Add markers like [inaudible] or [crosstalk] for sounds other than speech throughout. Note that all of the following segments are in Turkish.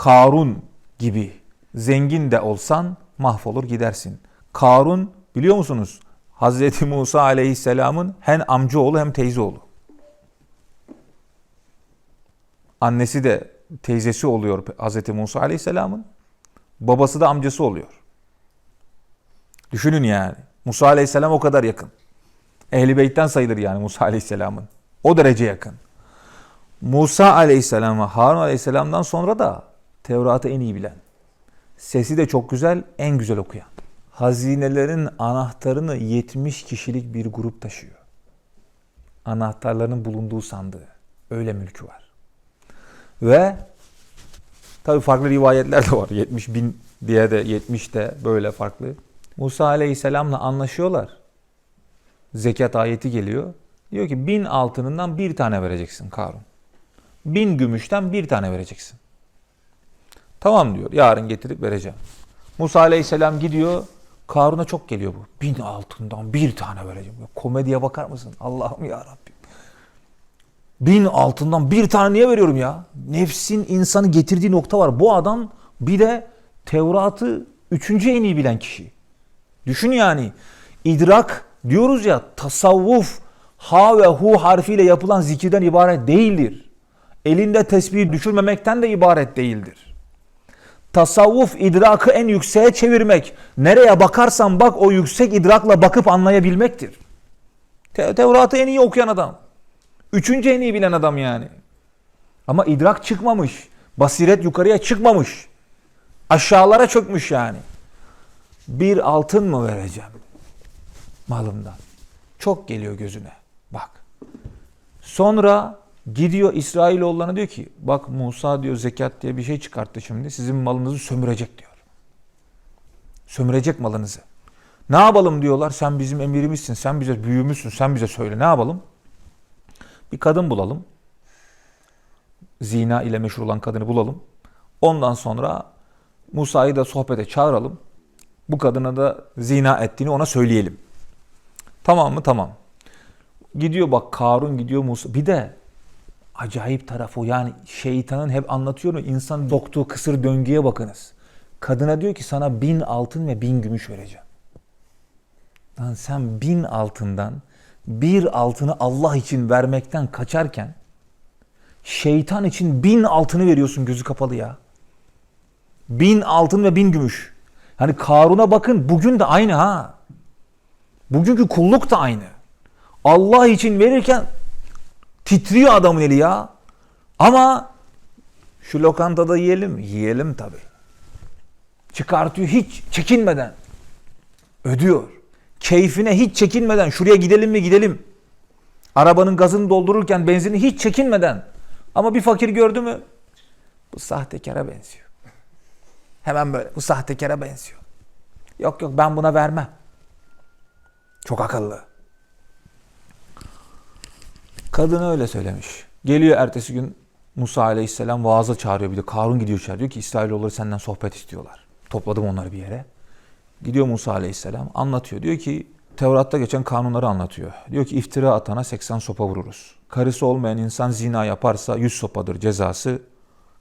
Karun gibi zengin de olsan mahvolur gidersin. Karun biliyor musunuz? Hazreti Musa aleyhisselamın hem amcaoğlu hem teyzeoğlu. Annesi de teyzesi oluyor Hazreti Musa aleyhisselamın. Babası da amcası oluyor. Düşünün yani. Musa aleyhisselam o kadar yakın. Ehli beytten sayılır yani Musa aleyhisselamın. O derece yakın. Musa aleyhisselama Harun aleyhisselamdan sonra da Tevrat'ı en iyi bilen. Sesi de çok güzel, en güzel okuyan. Hazinelerin anahtarını 70 kişilik bir grup taşıyor. Anahtarların bulunduğu sandığı. Öyle mülkü var. Ve tabi farklı rivayetler de var. 70 bin diye de 70 de böyle farklı. Musa aleyhisselamla anlaşıyorlar. Zekat ayeti geliyor. Diyor ki bin altınından bir tane vereceksin Karun. Bin gümüşten bir tane vereceksin. Tamam diyor. Yarın getirip vereceğim. Musa aleyhisselam gidiyor. Karun'a çok geliyor bu. Bin altından bir tane vereceğim. Ya komediye bakar mısın? Allah'ım ya Rabbim. Bin altından bir tane niye veriyorum ya? Nefsin insanı getirdiği nokta var. Bu adam bir de Tevrat'ı üçüncü en iyi bilen kişi. Düşün yani. idrak diyoruz ya tasavvuf ha ve hu harfiyle yapılan zikirden ibaret değildir. Elinde tesbih düşürmemekten de ibaret değildir. Tasavvuf idrakı en yükseğe çevirmek. Nereye bakarsan bak o yüksek idrakla bakıp anlayabilmektir. Te- Tevrat'ı en iyi okuyan adam. Üçüncü en iyi bilen adam yani. Ama idrak çıkmamış. Basiret yukarıya çıkmamış. Aşağılara çökmüş yani. Bir altın mı vereceğim malımdan? Çok geliyor gözüne. Bak. Sonra gidiyor İsrailoğullarına diyor ki bak Musa diyor zekat diye bir şey çıkarttı şimdi. Sizin malınızı sömürecek diyor. Sömürecek malınızı. Ne yapalım diyorlar. Sen bizim emirimizsin. Sen bize büyüğümüzsün. Sen bize söyle. Ne yapalım? Bir kadın bulalım. Zina ile meşhur olan kadını bulalım. Ondan sonra Musa'yı da sohbete çağıralım. Bu kadına da zina ettiğini ona söyleyelim. Tamam mı? Tamam. Gidiyor bak Karun gidiyor Musa. Bir de acayip tarafı o. Yani şeytanın hep anlatıyorum. İnsan soktuğu kısır döngüye bakınız. Kadına diyor ki sana bin altın ve bin gümüş vereceğim. Lan sen bin altından bir altını Allah için vermekten kaçarken şeytan için bin altını veriyorsun gözü kapalı ya. Bin altın ve bin gümüş. Hani Karun'a bakın bugün de aynı ha. Bugünkü kulluk da aynı. Allah için verirken titriyor adamın eli ya. Ama şu lokantada yiyelim? Yiyelim tabi. Çıkartıyor hiç çekinmeden. Ödüyor. Keyfine hiç çekinmeden şuraya gidelim mi gidelim. Arabanın gazını doldururken benzini hiç çekinmeden. Ama bir fakir gördü mü? Bu sahtekara benziyor. Hemen böyle bu sahtekara benziyor. Yok yok ben buna vermem. Çok akıllı. Kadın öyle söylemiş. Geliyor ertesi gün Musa aleyhisselam vaaza çağırıyor bir de. Karun gidiyor içeri diyor ki İsrailoğulları senden sohbet istiyorlar. Topladım onları bir yere. Gidiyor Musa aleyhisselam anlatıyor. Diyor ki Tevrat'ta geçen kanunları anlatıyor. Diyor ki iftira atana 80 sopa vururuz. Karısı olmayan insan zina yaparsa 100 sopadır cezası.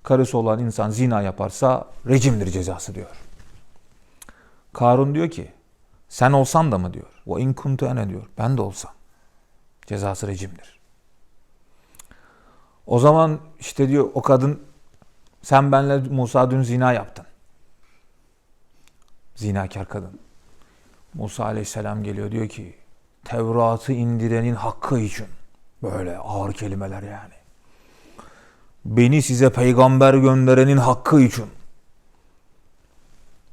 Karısı olan insan zina yaparsa rejimdir cezası diyor. Karun diyor ki sen olsan da mı diyor. O in kuntu ene diyor. Ben de olsam. Cezası rejimdir. O zaman işte diyor o kadın sen benle Musa dün zina yaptın. Zinakar kadın. Musa aleyhisselam geliyor diyor ki Tevrat'ı indirenin hakkı için. Böyle ağır kelimeler yani. Beni size peygamber gönderenin hakkı için.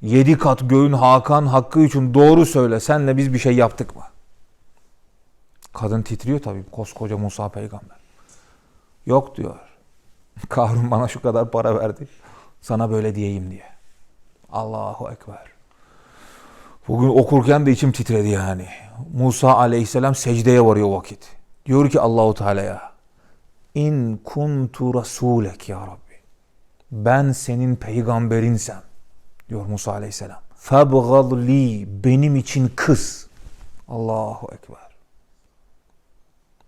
Yedi kat göğün Hakan hakkı için doğru söyle. Senle biz bir şey yaptık mı? Kadın titriyor tabii. Koskoca Musa peygamber. Yok diyor. [laughs] Karun bana şu kadar para verdi. Sana böyle diyeyim diye. Allahu Ekber. Bugün okurken de içim titredi yani. Musa aleyhisselam secdeye varıyor vakit. Diyor ki Allahu Teala'ya İn kuntu rasulek ya Rabbi. Ben senin peygamberinsem diyor Musa aleyhisselam. Febgadli benim için kız. Allahu Ekber.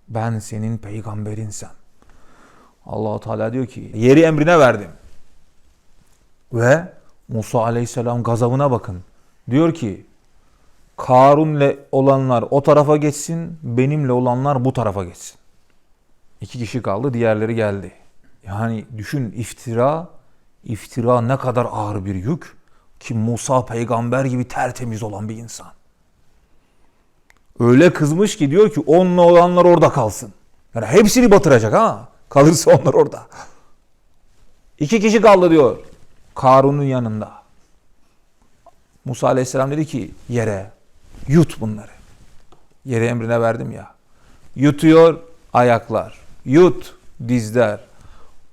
Ben senin peygamberinsem. Allahu Teala diyor ki yeri emrine verdim. Ve Musa aleyhisselam gazabına bakın. Diyor ki Karun'le olanlar o tarafa geçsin, benimle olanlar bu tarafa geçsin. İki kişi kaldı, diğerleri geldi. Yani düşün iftira, iftira ne kadar ağır bir yük ki Musa peygamber gibi tertemiz olan bir insan. Öyle kızmış ki diyor ki onunla olanlar orada kalsın. Yani hepsini batıracak ha. Kalırsa onlar orada. İki kişi kaldı diyor. Karun'un yanında. Musa aleyhisselam dedi ki yere yut bunları. Yere emrine verdim ya. Yutuyor ayaklar. Yut dizler.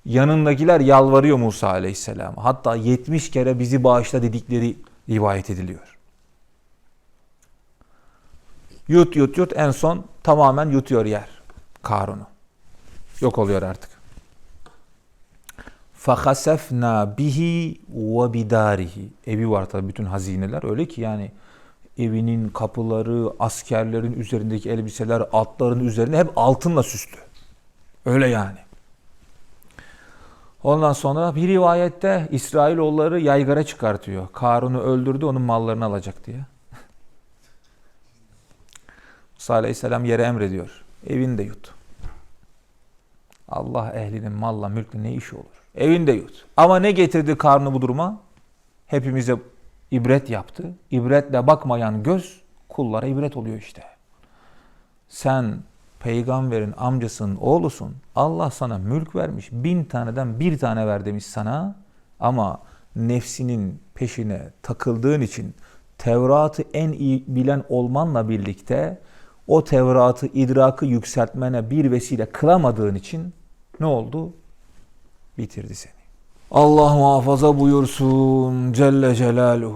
Yanındakiler yalvarıyor Musa aleyhisselam. Hatta 70 kere bizi bağışla dedikleri rivayet ediliyor. Yut yut yut en son tamamen yutuyor yer Karun'u Yok oluyor artık. فَخَسَفْنَا bihi ve bidarihi. Evi var tabii bütün hazineler. Öyle ki yani evinin kapıları, askerlerin üzerindeki elbiseler, atların üzerinde hep altınla süslü. Öyle yani. Ondan sonra bir rivayette İsrailoğulları yaygara çıkartıyor. Karun'u öldürdü onun mallarını alacak diye. [laughs] Musa Aleyhisselam yere emrediyor. Evinde yut. Allah ehlinin malla mülkle ne işi olur? Evinde yut. Ama ne getirdi karnı bu duruma? Hepimize ibret yaptı. İbretle bakmayan göz kullara ibret oluyor işte. Sen peygamberin amcasının oğlusun. Allah sana mülk vermiş. Bin taneden bir tane ver demiş sana. Ama nefsinin peşine takıldığın için Tevrat'ı en iyi bilen olmanla birlikte o Tevrat'ı idrakı yükseltmene bir vesile kılamadığın için ne oldu? Bitirdi seni. Allah muhafaza buyursun Celle Celaluhu.